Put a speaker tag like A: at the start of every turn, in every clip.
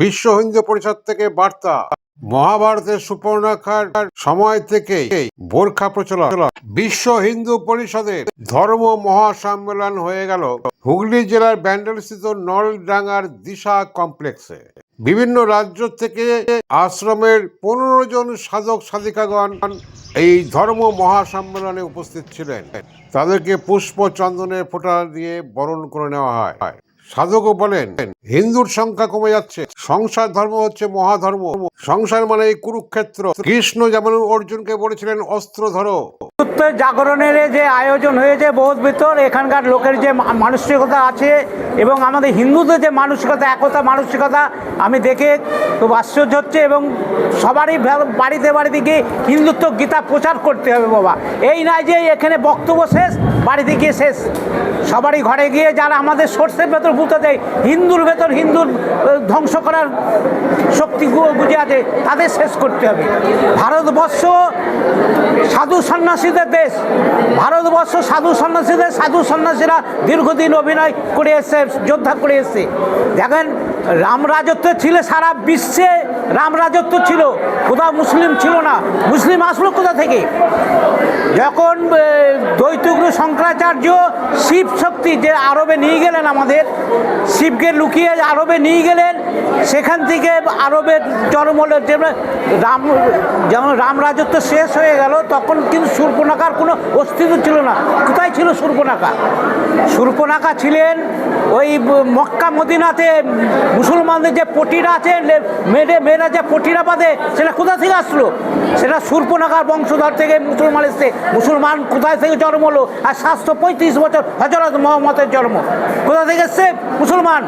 A: বিশ্ব হিন্দু পরিষদ থেকে বার্তা। মহাভারতের সুপর্ণাখার সময় থেকে বোরখা প্রচলন। বিশ্ব হিন্দু পরিষদের ধর্ম মহাসম্মেলন হয়ে গেল হুগলি জেলার ব্যান্ডেলস্থিত নলডাঙ্গার দিশা কমপ্লেক্সে। বিভিন্ন রাজ্য থেকে আশ্রমের পনেরো জন সাধক সাধিকাগণ এই ধর্ম মহাসম্মেলনে উপস্থিত ছিলেন। তাদেরকে পুষ্প চন্দনের ফোঁটা দিয়ে বরণ করে নেওয়া হয়। সাধকও বলেন, হিন্দুর সংখ্যা কমে যাচ্ছে, সংসার ধর্ম হচ্ছে মহাধর্ম। সংসার মানে এই কুরুক্ষেত্র। কৃষ্ণ যেমন অর্জুনকে বলেছিলেন, অস্ত্র ধরো।
B: জাগরণের যে আয়োজন হয়েছে বহুত ভিতর, এখানকার লোকের যে মানসিকতা আছে এবং আমাদের হিন্দুদের যে মানসিকতা, একতা মানসিকতা, আমি দেখে খুব আশ্চর্য হচ্ছে এবং সবারই বাড়িতে বাড়িতে গিয়ে হিন্দুত্ব গীতা প্রচার করতে হবে বাবা। এই নয় যে এখানে বক্তব্য শেষ, বাড়িতে গিয়ে শেষ। সবারই ঘরে গিয়ে যারা আমাদের সোর্সের ভেতর বুঝতে দেয়, হিন্দুর ভেতর হিন্দুর ধ্বংস করার শক্তি বুঝে আছে তাদের শেষ করতে হবে। ভারতবর্ষ সাধু সন্ন্যাসীদের দেশ। ভারতবর্ষ সাধু সন্ন্যাসীদের, সাধু সন্ন্যাসীরা দীর্ঘদিন অভিনয় করে এসছে, যোদ্ধা করে এসছে। দেখেন, রাম রাজত্ব ছিল সারা বিশ্বে রাম রাজত্ব ছিল কোথাও মুসলিম ছিল না। মুসলিম আসলো কোথা থেকে? যখন এ, দ্বৈতগুরু শঙ্করাচার্য শিব শক্তি যে আরবে নিয়ে গেলেন আমাদের শিবকে লুকিয়ে আরবে নিয়ে গেলেন সেখান থেকে আরবের জন্ম হলো রাম যেমন রাম রাজত্ব শেষ হয়ে গেল তখন কিন্তু সুর্পনাখার কোনো অস্তিত্ব ছিল না। কোথায় ছিল সুর্পনাখা সুর্পনাখা ছিলেন ওই মক্কা মদিনাতে মুসলমানদের যে পটিরা আছে মেয়েদের মেয়েরা যে পটিরা বাঁধে সেটা কোথা থেকে আসলো? সেটা সুর্পনাখার বংশধর থেকে মুসলমান এসছে। মুসলমান কোথায় থেকে জন্ম হলো? আর সাতশো পঁয়ত্রিশ বছর হজরত মোহাম্মদের জন্ম। কোথা থেকে এসছে? মুসলমান।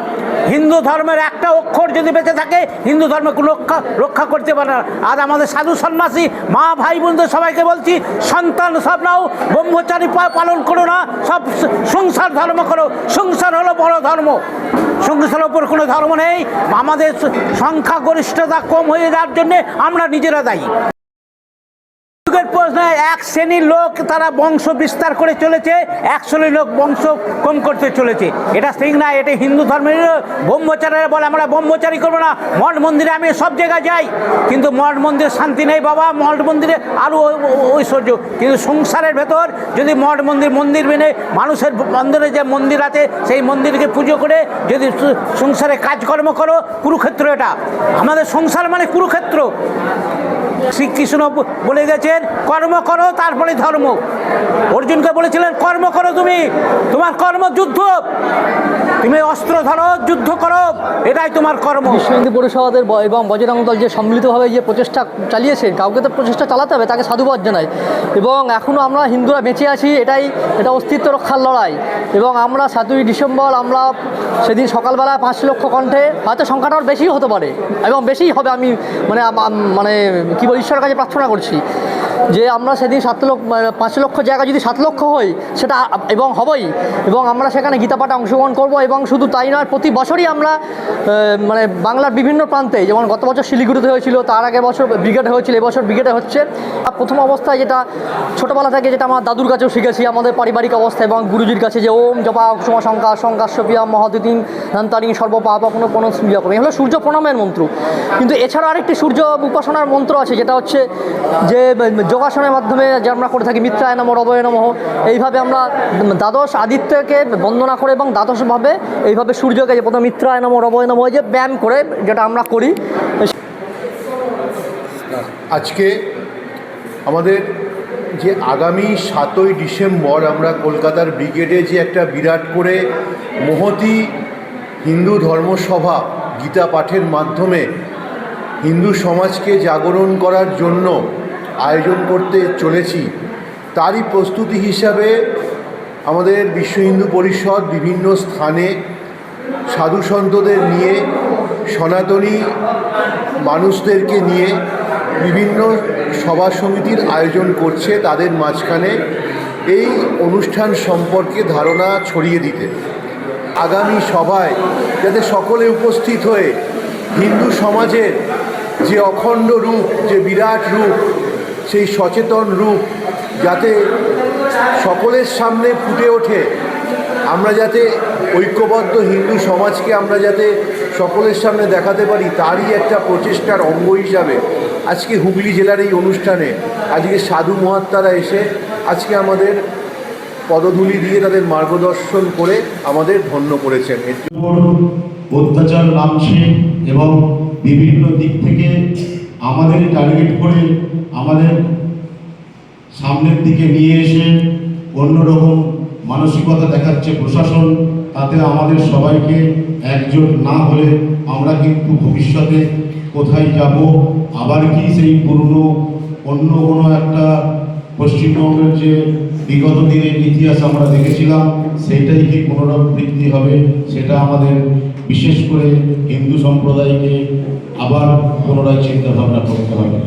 B: হিন্দু ধর্মের একটা অক্ষর যদি বেঁচে থাকে, হিন্দু ধর্মকে রক্ষা রক্ষা করতে পারে না। আজ আমাদের সাধু সন্ন্যাসী, মা, ভাই, বোনদের সবাইকে বলছি, সন্তান সব নাও, ব্রহ্মচারী পালন করো না, সব সংসার ধর্ম করো। সংসার হলো বড় ধর্ম। সংসারের উপর কোনো ধর্ম নেই। আমাদের সংখ্যাগরিষ্ঠতা কম হয়ে যাওয়ার জন্যে আমরা নিজেরা দায়ী। যুগের প্রশ্নে এক শ্রেণির লোক তারা বংশ বিস্তার করে চলেছে, এক শ্রেণির লোক বংশ কম করতে চলেছে। এটা ঠিক না, এটা হিন্দু ধর্মের ব্রহ্মচারীরা বলে, আমরা ব্রহ্মচারী করব না, মঠ মন্দিরে আমি সব জায়গায় যাই। কিন্তু মঠ মন্দিরে শান্তি নেই বাবা, মঠ মন্দিরে আরও ঐশ্বর্য। কিন্তু সংসারের ভেতর যদি মঠ মন্দির মন্দির মেনে মানুষের অন্দরে যে মন্দির আছে, সেই মন্দিরকে পুজো করে যদি সংসারে কাজকর্ম করো, কুরুক্ষেত্র এটা। আমাদের সংসার মানে কুরুক্ষেত্র। শ্রীকৃষ্ণ বলে গেছেন কর্ম করো, তারপরে ধর্ম। অর্জুনকে বলেছিলেন, কর্ম করো তুমি, তোমার কর্ম যুদ্ধ। তুমি অস্ত্র ধরো, যুদ্ধ করো, এটাই তোমার কর্ম।
C: বিশ্ব হিন্দু এবং বজরং দল যে সম্মিলিতভাবে যে প্রচেষ্টা চালিয়েছে, কাউকে তো প্রচেষ্টা চালাতে হবে, তাকে সাধুবাদ জানাই। এবং এখনও আমরা হিন্দুরা বেঁচে আছি, এটাই, এটা অস্তিত্ব রক্ষার লড়াই। এবং আমরা সাতই ডিসেম্বর, আমরা সেদিন সকালবেলা পাঁচ লক্ষ কণ্ঠে, হয়তো সংখ্যাটা বেশি হতে পারে, এবং বেশিই হবে আমি মানে মানে কী বল, ঈশ্বরের কাছে প্রার্থনা করছি। যে আমরা সেদিন সাত লক্ষ মানে পাঁচ লক্ষ জায়গা যদি সাত লক্ষ হই সেটা এবং হবই। এবং আমরা সেখানে গীতা পাঠে অংশগ্রহণ করব এবং শুধু তাই নয়, প্রতি বছরই আমরা মানে বাংলার বিভিন্ন প্রান্তে, যেমন গত বছর শিলিগুড়িতে হয়েছিল, তার আগের বছর ব্রিগেডে হয়েছিল এবছর ব্রিগেডে হচ্ছে। প্রথম অবস্থায় যেটা ছোটোবেলা থেকে যেটা আমার দাদুর কাছেও শিখেছি, আমাদের পারিবারিক অবস্থা এবং গুরুজির কাছে যে ওম জপা কুসুমা শঙ্কা শঙ্কা শঙ্কাশ্যপিয়া মহাদিন ধন্তারিং সর্বপাপ কোনো কোনো সূর্য এই হলো সূর্য প্রণামের মন্ত্র। কিন্তু এছাড়াও আরেকটি সূর্য উপাসনার মন্ত্র আছে, যেটা হচ্ছে যে, যোগাসনের মাধ্যমে যে আমরা করে থাকি মিত্রায় নম, রবয় নমঃ, এইভাবে আমরা দ্বাদশ আদিত্যকে বন্দনা করে এবং দ্বাদশভাবে এইভাবে সূর্যকে যে প্রথম মিত্রায় নম, রবয় নমঃ যে ব্যায়াম করে যেটা আমরা করি,
D: আজকে আমাদের যে আগামী সাতই ডিসেম্বর আমরা কলকাতার ব্রিগেডে যে একটা বিরাট করে মহতি হিন্দু ধর্মসভা গীতা পাঠের মাধ্যমে হিন্দু সমাজকে জাগরণ করার জন্য আয়োজন করতে চলেছি। তারই প্রস্তুতি হিসাবে আমাদের বিশ্ব হিন্দু পরিষদ বিভিন্ন স্থানে সাধু সন্তদের নিয়ে, সনাতনী মানুষদেরকে নিয়ে বিভিন্ন সভা সমিতির আয়োজন করছে তাদের মাঝখানে এই অনুষ্ঠান সম্পর্কে ধারণা ছড়িয়ে দিতে। আগামী সভায় যাতে সকলে উপস্থিত হয়ে হিন্দু সমাজের যে অখণ্ড রূপ, যে বিরাট রূপ, সেই সচেতন রূপ যাতে সকলের সামনে ফুটে ওঠে, আমরা যাতে ঐক্যবদ্ধ হিন্দু সমাজকে আমরা যাতে সকলের সামনে দেখাতে পারি, তারই একটা প্রচেষ্টার অঙ্গ হিসাবে আজকে হুগলি জেলার এই অনুষ্ঠানে, আজকে সাধু মহাত্মারা এসে, আজকে আমাদের পদধূলি দিয়ে তাদের মার্গদর্শন করে আমাদের ধন্য করেছেন।
E: অত্যাচার নামছে এবং বিভিন্ন দিক থেকে আমাদের টার্গেট করে আমাদের সামনের দিকে নিয়ে এসে অন্যরকম মানসিকতা দেখাচ্ছে প্রশাসন, তাতে আমাদের সবাইকে একজোট না হলে আমরা কিন্তু ভবিষ্যতে কোথায় যাব? আবার কি সেই পুরনো, অন্য কোনো একটা পশ্চিমবঙ্গের যে বিগত দিনের ইতিহাস আমরা দেখেছিলাম, সেইটাই কি পুনরাবৃত্তি হবে, সেটা আমাদের বিশেষ করে হিন্দু সম্প্রদায়কে আবার পুনরায় চিন্তাভাবনা করতে হবে।